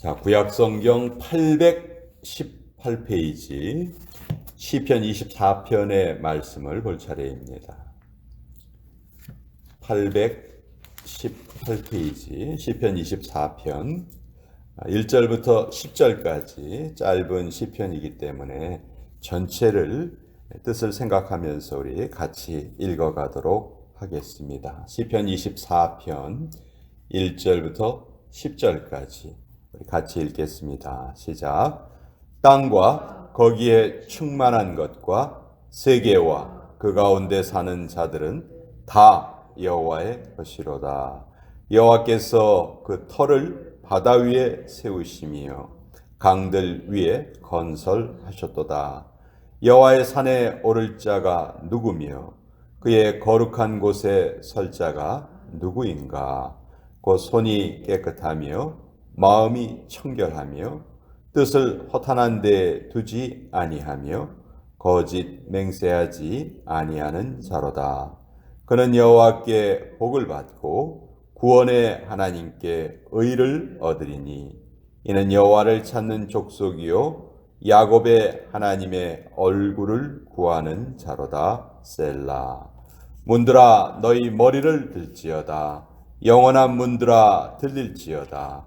자, 구약 성경 818페이지 시편 24편의 말씀을 볼 차례입니다. 818페이지 시편 24편 1절부터 10절까지 짧은 시편이기 때문에 전체를 뜻을 생각하면서 우리 같이 읽어가도록 하겠습니다. 시편 24편 1절부터 10절까지 우리 같이 읽겠습니다. 시작. 땅과 거기에 충만한 것과 세계와 그 가운데 사는 자들은 다 여호와의 것이로다. 여호와께서 그 터를 바다 위에 세우시며 강들 위에 건설하셨도다. 여호와의 산에 오를 자가 누구며 그의 거룩한 곳에 설 자가 누구인가? 곧 손이 깨끗하며 마음이 청결하며 뜻을 허탄한 데 두지 아니하며 거짓 맹세하지 아니하는 자로다. 그는 여호와께 복을 받고 구원의 하나님께 의를 얻으리니 이는 여호와를 찾는 족속이요 야곱의 하나님의 얼굴을 구하는 자로다 셀라. 문들아 너희 머리를 들지어다. 영원한 문들아 들릴지어다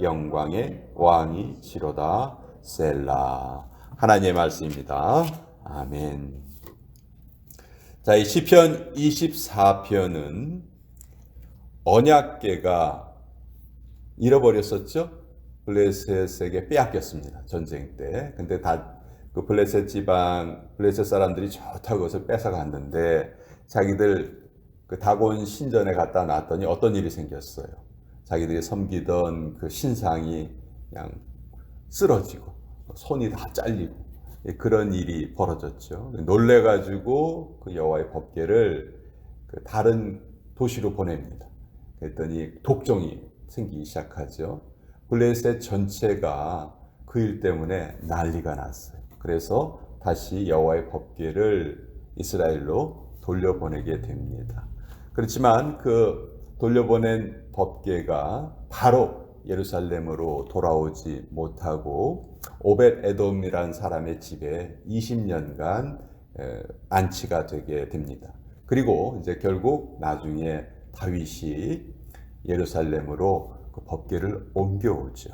영광의 왕이시로다 셀라 하나님의 말씀입니다 아멘 자, 이 시편 24편은 언약계가 잃어버렸었죠? 블레셋에게 빼앗겼습니다. 전쟁 때. 근데 다 그 블레셋 지방, 블레셋 사람들이 좋다고 그것을 뺏어갔는데 자기들 그 다곤 신전에 갖다 놨더니 어떤 일이 생겼어요. 자기들이 섬기던 그 신상이 그냥 쓰러지고 손이 다 잘리고 그런 일이 벌어졌죠. 놀래가지고 그 여호와의 법궤를 그 다른 도시로 보냅니다. 그랬더니 독종이 생기기 시작하죠. 블레셋 전체가 그 일 때문에 난리가 났어요. 그래서 다시 여호와의 법궤를 이스라엘로 돌려보내게 됩니다. 그렇지만 그 돌려보낸 법궤가 바로 예루살렘으로 돌아오지 못하고 오벳 에돔이라는 사람의 집에 20년간 안치가 되게 됩니다. 그리고 이제 결국 나중에 다윗이 예루살렘으로 그 법궤를 옮겨오죠.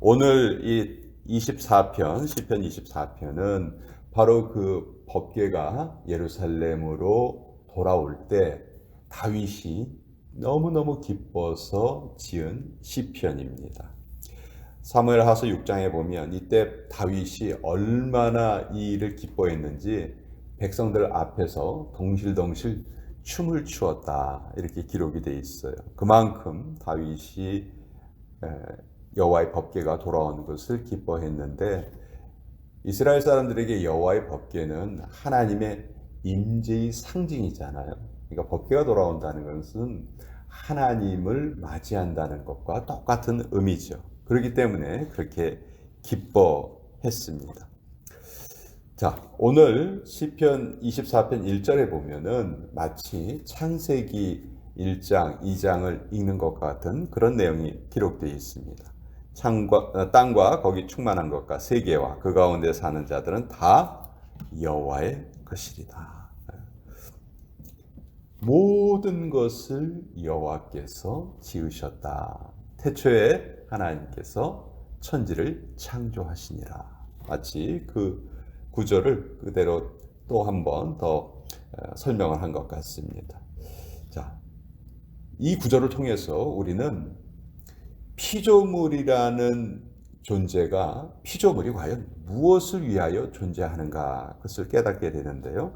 오늘 이 24편, 시편 24편은 바로 그 법궤가 예루살렘으로 돌아올 때 다윗이 너무너무 기뻐서 지은 시편입니다. 사무엘하서 6장에 보면 이때 다윗이 얼마나 이 일을 기뻐했는지 백성들 앞에서 덩실덩실 춤을 추었다 이렇게 기록이 돼 있어요. 그만큼 다윗이 여호와의 법궤가 돌아온 것을 기뻐했는데 이스라엘 사람들에게 여호와의 법궤는 하나님의 임재의 상징이잖아요. 그러니까 법궤가 돌아온다는 것은 하나님을 맞이한다는 것과 똑같은 의미죠. 그렇기 때문에 그렇게 기뻐했습니다. 자, 오늘 시편 24편 1절에 보면은 마치 창세기 1장, 2장을 읽는 것 같은 그런 내용이 기록되어 있습니다. 창과, 땅과 거기 충만한 것과 세계와 그 가운데 사는 자들은 다 여호와의 것이리다. 모든 것을 여호와께서 지으셨다. 태초에 하나님께서 천지를 창조하시니라. 마치 그 구절을 그대로 또 한 번 더 설명을 한 것 같습니다. 자, 이 구절을 통해서 우리는 피조물이라는 존재가 피조물이 과연 무엇을 위하여 존재하는가 그것을 깨닫게 되는데요.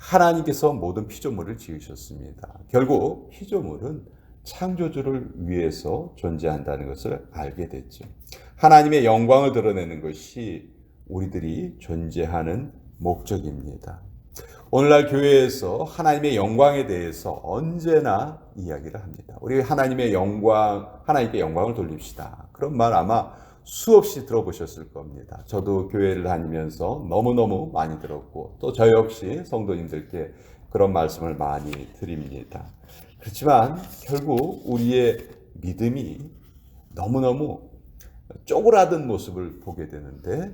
하나님께서 모든 피조물을 지으셨습니다. 결국 피조물은 창조주를 위해서 존재한다는 것을 알게 됐죠. 하나님의 영광을 드러내는 것이 우리들이 존재하는 목적입니다. 오늘날 교회에서 하나님의 영광에 대해서 언제나 이야기를 합니다. 우리 하나님의 영광, 하나님께 영광을 돌립시다. 그런 말 아마 수없이 들어보셨을 겁니다. 저도 교회를 다니면서 너무너무 많이 들었고, 또 저 역시 성도님들께 그런 말씀을 많이 드립니다. 그렇지만 결국 우리의 믿음이 너무너무 쪼그라든 모습을 보게 되는데,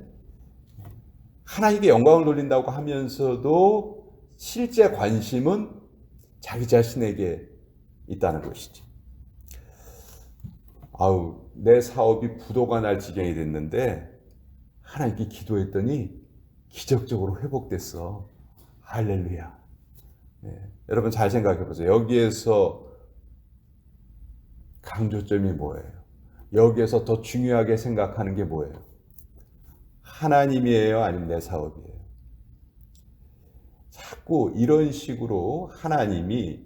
하나님께 영광을 돌린다고 하면서도 실제 관심은 자기 자신에게 있다는 것이죠. 아우, 내 사업이 부도가 날 지경이 됐는데, 하나님께 기도했더니 기적적으로 회복됐어. 할렐루야. 네. 여러분 잘 생각해 보세요. 여기에서 강조점이 뭐예요? 여기에서 더 중요하게 생각하는 게 뭐예요? 하나님이에요? 아니면 내 사업이에요? 자꾸 이런 식으로 하나님이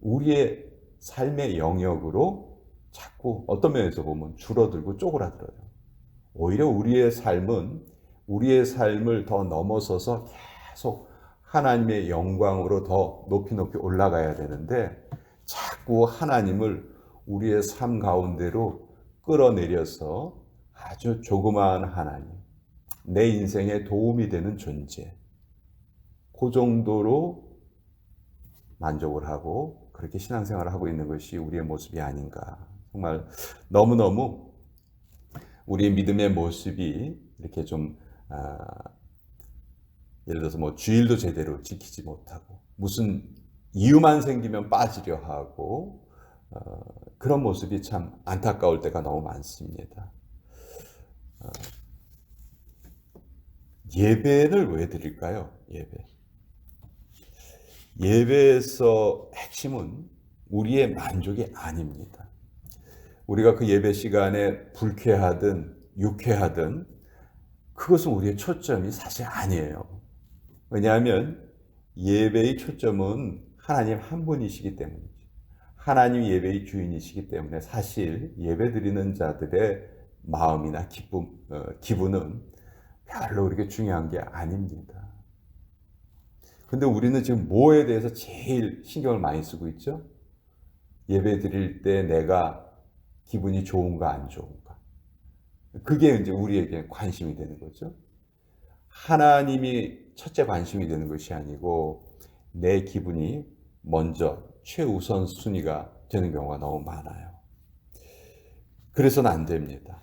우리의 삶의 영역으로 자꾸 어떤 면에서 보면 줄어들고 쪼그라들어요. 오히려 우리의 삶은 우리의 삶을 더 넘어서서 계속 하나님의 영광으로 더 높이 높이 올라가야 되는데 자꾸 하나님을 우리의 삶 가운데로 끌어내려서 아주 조그마한 하나님, 내 인생에 도움이 되는 존재, 그 정도로 만족을 하고 그렇게 신앙생활을 하고 있는 것이 우리의 모습이 아닌가. 정말 너무너무 우리의 믿음의 모습이 이렇게 좀 아, 예를 들어서 뭐 주일도 제대로 지키지 못하고 무슨 이유만 생기면 빠지려 하고 어, 그런 모습이 참 안타까울 때가 너무 많습니다. 어, 예배를 왜 드릴까요? 예배. 예배에서 핵심은 우리의 만족이 아닙니다. 우리가 그 예배 시간에 불쾌하든 유쾌하든 그것은 우리의 초점이 사실 아니에요. 왜냐하면 예배의 초점은 하나님 한 분이시기 때문이죠. 하나님 예배의 주인이시기 때문에 사실 예배 드리는 자들의 마음이나 기쁨, 어, 기분은 별로 그렇게 중요한 게 아닙니다. 근데 우리는 지금 뭐에 대해서 제일 신경을 많이 쓰고 있죠? 예배 드릴 때 내가 기분이 좋은가 안 좋은가. 그게 이제 우리에게 관심이 되는 거죠. 하나님이 첫째 관심이 되는 것이 아니고 내 기분이 먼저 최우선 순위가 되는 경우가 너무 많아요. 그래서는 안 됩니다.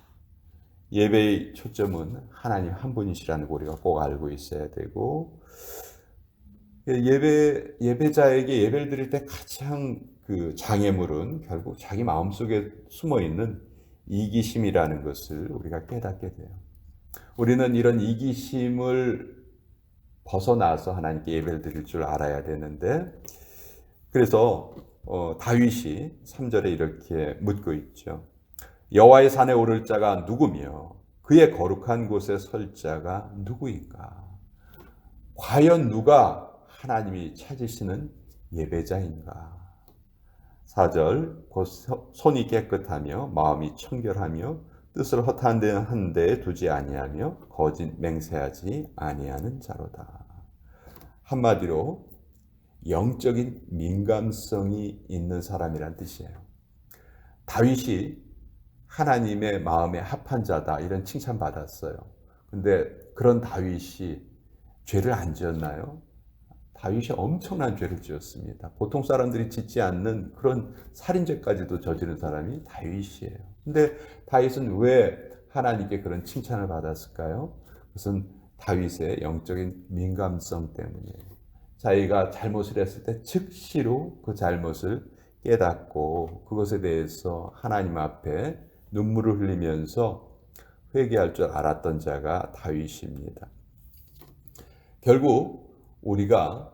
예배의 초점은 하나님 한 분이시라는 거 우리가 꼭 알고 있어야 되고 예배 예배자에게 예배를 드릴 때 가장 그 장애물은 결국 자기 마음속에 숨어 있는 이기심이라는 것을 우리가 깨닫게 돼요. 우리는 이런 이기심을 벗어나서 하나님께 예배를 드릴 줄 알아야 되는데 그래서 어, 다윗이 3절에 이렇게 묻고 있죠. 여호와의 산에 오를 자가 누구며 그의 거룩한 곳에 설 자가 누구인가? 과연 누가 하나님이 찾으시는 예배자인가? 4절 곧 손이 깨끗하며 마음이 청결하며 뜻을 허탄 데 두지 아니하며 거짓 맹세하지 아니하는 자로다. 한마디로 영적인 민감성이 있는 사람이란 뜻이에요. 다윗이 하나님의 마음에 합한 자다 이런 칭찬 받았어요. 근데 그런 다윗이 죄를 안 지었나요? 다윗이 엄청난 죄를 지었습니다. 보통 사람들이 짓지 않는 그런 살인죄까지도 저지른 사람이 다윗이에요. 근데 다윗은 왜 하나님께 그런 칭찬을 받았을까요? 그것은 다윗의 영적인 민감성 때문이에요. 자기가 잘못을 했을 때 즉시로 그 잘못을 깨닫고 그것에 대해서 하나님 앞에 눈물을 흘리면서 회개할 줄 알았던 자가 다윗입니다. 결국 우리가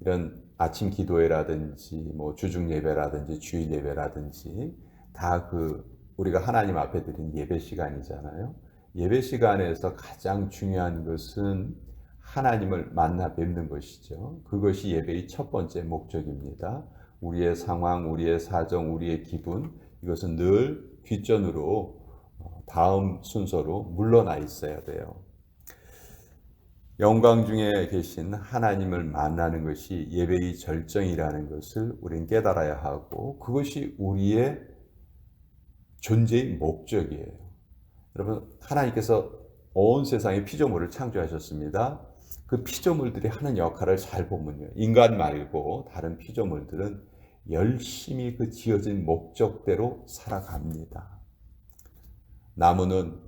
이런 아침 기도회라든지 뭐 주중 예배라든지 주일 예배라든지 다 그 우리가 하나님 앞에 드린 예배 시간이잖아요. 예배 시간에서 가장 중요한 것은 하나님을 만나 뵙는 것이죠. 그것이 예배의 첫 번째 목적입니다. 우리의 상황, 우리의 사정, 우리의 기분 이것은 늘 뒷전으로 어, 다음 순서로 물러나 있어야 돼요. 영광 중에 계신 하나님을 만나는 것이 예배의 절정이라는 것을 우리는 깨달아야 하고 그것이 우리의 존재의 목적이에요. 여러분 하나님께서 온 세상에 피조물을 창조하셨습니다. 그 피조물들이 하는 역할을 잘 보면요. 인간 말고 다른 피조물들은 열심히 그 지어진 목적대로 살아갑니다. 나무는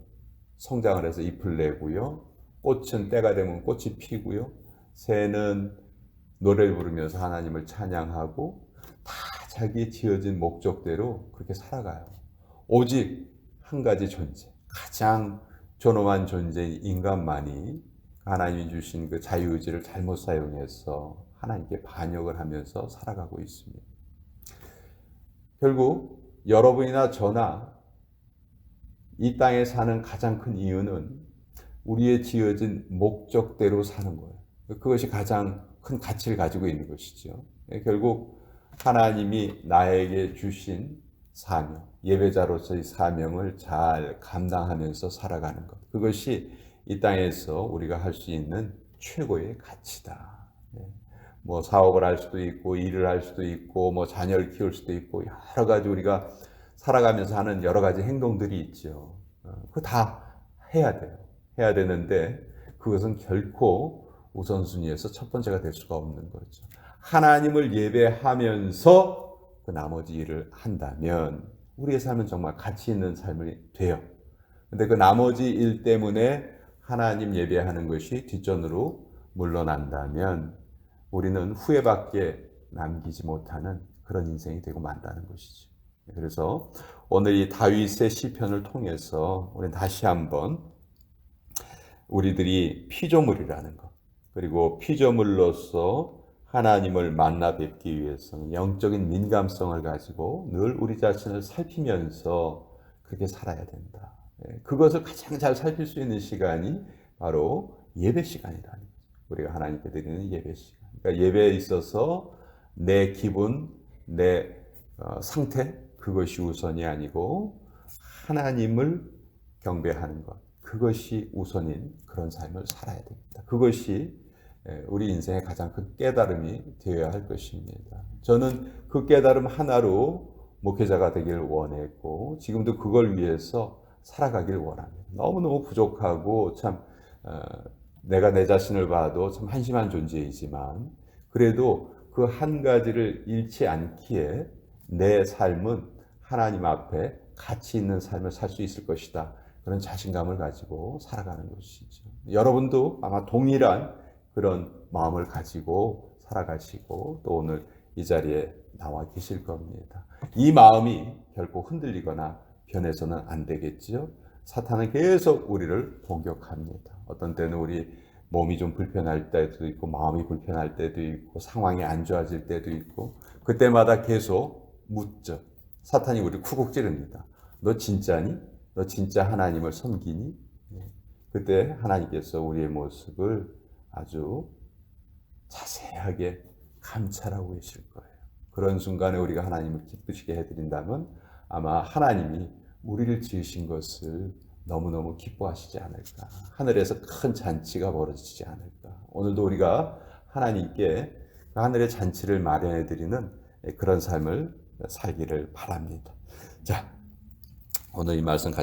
성장을 해서 잎을 내고요. 꽃은 때가 되면 꽃이 피고요. 새는 노래를 부르면서 하나님을 찬양하고 다 자기 지어진 목적대로 그렇게 살아가요. 오직 한 가지 존재, 가장 존엄한 존재인 인간만이 하나님이 주신 그 자유의지를 잘못 사용해서 하나님께 반역을 하면서 살아가고 있습니다. 결국 여러분이나 저나 이 땅에 사는 가장 큰 이유는 우리의 지어진 목적대로 사는 거예요. 그것이 가장 큰 가치를 가지고 있는 것이죠. 결국 하나님이 나에게 주신 사명, 예배자로서의 사명을 잘 감당하면서 살아가는 것. 그것이 이 땅에서 우리가 할 수 있는 최고의 가치다. 뭐 사업을 할 수도 있고 일을 할 수도 있고 뭐 자녀를 키울 수도 있고 여러 가지 우리가 살아가면서 하는 여러 가지 행동들이 있죠. 그거 다 해야 돼요. 해야 되는데 그것은 결코 우선순위에서 첫 번째가 될 수가 없는 거죠. 하나님을 예배하면서 그 나머지 일을 한다면 우리의 삶은 정말 가치 있는 삶이 돼요. 근데 그 나머지 일 때문에 하나님 예배하는 것이 뒷전으로 물러난다면 우리는 후회밖에 남기지 못하는 그런 인생이 되고 만다는 것이죠. 그래서 오늘 이 다윗의 시편을 통해서 우리는 다시 한번 우리들이 피조물이라는 것 그리고 피조물로서 하나님을 만나 뵙기 위해서는 영적인 민감성을 가지고 늘 우리 자신을 살피면서 그렇게 살아야 된다. 예, 그것을 가장 잘 살필 수 있는 시간이 바로 예배 시간이라는 거죠. 우리가 하나님께 드리는 예배 시간. 그러니까 예배에 있어서 내 기분, 내 어, 상태 그것이 우선이 아니고 하나님을 경배하는 것 그것이 우선인 그런 삶을 살아야 됩니다. 그것이 예, 우리 인생의 가장 큰 깨달음이 되어야 할 것입니다. 저는 그 깨달음 하나로 목회자가 되기를 원했고 지금도 그걸 위해서 살아가길 원합니다. 너무너무 부족하고 참 어, 내가 내 자신을 봐도 참 한심한 존재이지만 그래도 그 한 가지를 잃지 않기에 내 삶은 하나님 앞에 가치 있는 삶을 살 수 있을 것이다. 그런 자신감을 가지고 살아가는 것이죠. 여러분도 아마 동일한 그런 마음을 가지고 살아가시고 또 오늘 이 자리에 나와 계실 겁니다. 이 마음이 결코 흔들리거나 변해서는 안 되겠지요. 사탄은 계속 우리를 공격합니다. 어떤 때는 우리 몸이 좀 불편할 때도 있고 마음이 불편할 때도 있고 상황이 안 좋아질 때도 있고 그때마다 계속 묻죠. 사탄이 우리 쿠국 찌릅니다. 너 진짜니? 너 진짜 하나님을 섬기니? 그때 하나님께서 우리의 모습을 아주 자세하게 감찰하고 계실 거예요. 그런 순간에 우리가 하나님을 기쁘시게 해드린다면 아마 하나님이 우리를 지으신 것을 너무너무 기뻐하시지 않을까. 하늘에서 큰 잔치가 벌어지지 않을까. 오늘도 우리가 하나님께 그 하늘의 잔치를 마련해 드리는 그런 삶을 살기를 바랍니다. 자, 오늘 이 말씀